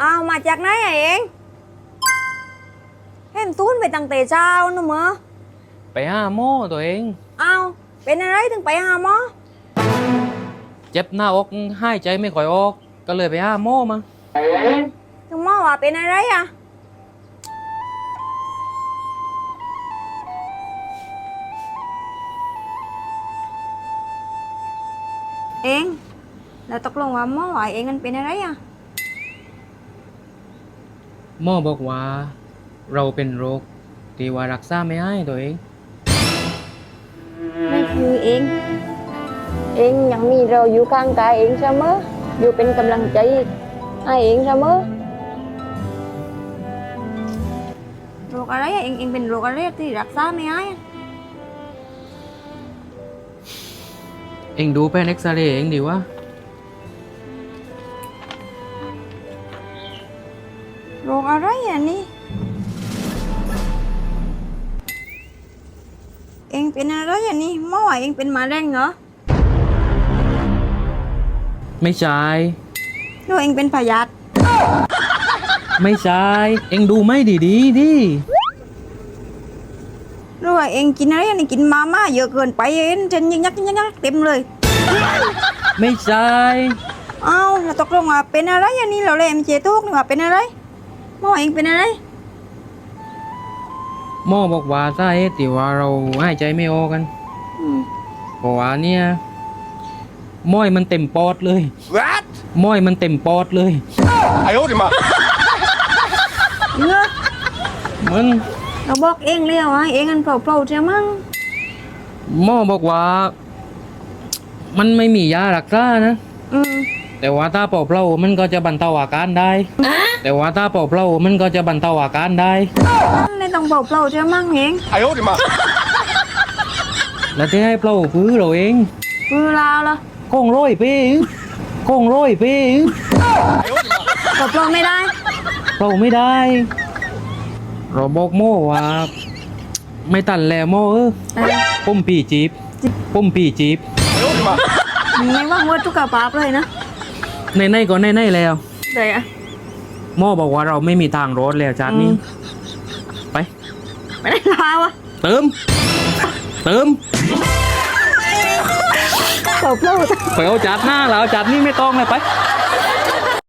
เอามาจากไหนอะเองเห็นตูนไปตั้งแต่เช้านู่นเหมอไปหาหมอตัวเอง เอาเป็นอะไรถึงไปหาหมอเจ็บหน้าอกหายใจไม่ค่อยออก ก็เลยไปหาหมอมาถึงหมอว่าเป็นอะไรอะเองแล้วตกลงว่าหมอว่าเองมันเป็นอะไรอะ หมอบอกว่า เราเป็นโรคที่ว่ารักษาไม่ให้ตัวเอง นั่นคือเอง เองยังมีเราอยู่ข้างกายเองเสมออยู่เป็นกำลังใจให้เองเสมอโรคอะไรอะเองเองเป็นโรคอะไรที่รักษาไม่หายอะเองดูแป้นเอ็กซเรย์เองดีวะ โรคอะไรอะนี่ เองเป็นอะไรอะนี่หมอว่าเองเป็นมะเร็งเหรอไม่ใช่หรือเองเป็นพยาธิไม่ใช่ เองดูไม่ดีดีๆดิหรือว่าเองกินอะไรอะนี่กินมาม่าเยอะเกินไปเองจนยักยักยักยักเต็มเลย ไม่ใช่ เอ้าแล้วตกลงว่าเป็นอะไรอะนี่เราเลยไม่เจทุกนี่ว่าเป็นอะไร หมอเองเป็นอะไร หมอบอกว่าสาเหตุที่ว่าเราหายใจไม่ออกกัน อืม เพราะว่าเนี่ยม้อยมันเต็มปอดเลย What? ม้อยมันเต็มปอดเลย 哎呦我的妈！ เงอะ มัน เราบอกเองแล้วว่าเองอันเปล่าๆเจ้ามั้ง หมอบอกว่า มันไม่มียารักษานะ อืม แต่ว่าถ้าปอบเล่ามันก็จะบรรเทาอาการได้ แต่ว่าถ้าปอบเล่ามันก็จะบรรเทาอาการได้ในต้องปอบเล่าจะมั่งเองไอ้โอ้ดิมาแล้วที่ให้เปล่าปื้อเราเองปื้อลาวเหรอกงร้อยเป้กงร้อยปีเป้ปอบปล่าไม่ได้เปล่าไม่ได้เราบอกโม่ว่าไม่ตันแล้วโม่เออปุ่มปีจีบปุ่มปีจีบ นี่ว่าเมื่อทุกกระปาบเลยนะ ในในๆก็ในในๆแล้วเดี๋ยวอะโม่บอกว่าเราไม่มีทางรถแล้วจานนี้อืมไป ไม่ได้ลาวอะเติม เติมเปล่าๆไปเอาจัดหน้าแล้วจัดนี่ไม่ต้องเลยไปเ